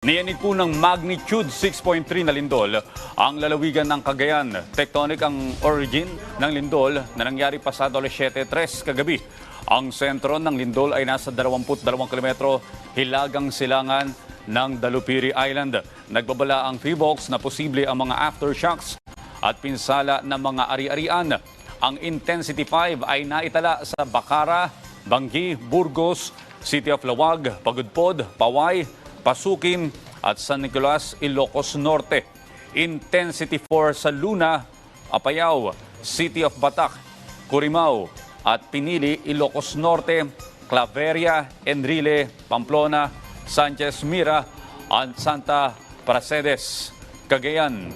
Niyanig po ng magnitude 6.3 na lindol ang lalawigan ng Cagayan. Tectonic ang origin ng lindol na nangyari pasado alas 7.3 kagabi. Ang sentro ng lindol ay nasa 22 kilometro hilagang silangan ng Dalupiri Island. Nagbabala ang PHIVOLCS na posible ang mga aftershocks at pinsala ng mga ari-arian. Ang intensity 5 ay naitala sa Bacara, Bangi, Burgos, City of Lawag, Pagudpod, Paway, Pasukin at San Nicolas, Ilocos Norte. Intensity 4 sa Luna, Apayao, City of Batac, Curimao at Pinili, Ilocos Norte, Claveria, Enrile, Pamplona, Sanchez Mira at Santa Pracedes, Cagayan.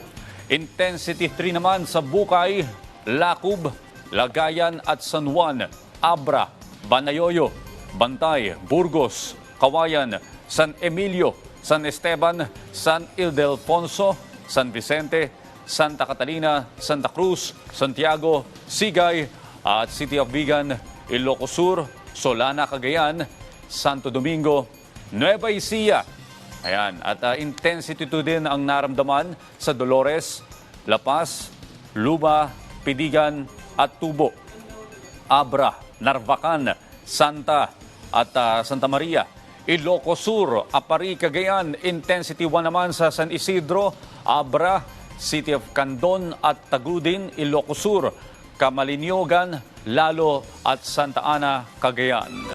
Intensity 3 naman sa Bukay, Lakub, Lagayan at San Juan, Abra, Banayoyo, Bantay, Burgos, Kawayan, San Emilio, San Esteban, San Ildefonso, San Vicente, Santa Catalina, Santa Cruz, Santiago, Sigay at City of Vigan, Ilocos Sur, Solana, Cagayan, Santo Domingo, Nueva Ecija. Ayan, at ah, intensity 2 din ang naramdaman sa Dolores, La Paz, Luma, Pidigan at Tubo. Abra, Narvacan, Santa at ah, Santa Maria. Ilocos Sur, Apari, Cagayan, Intensity 1 naman sa San Isidro, Abra, City of Candon at Tagudin, Ilocos Sur, Kamalinyogan, Lalo at Santa Ana, Cagayan.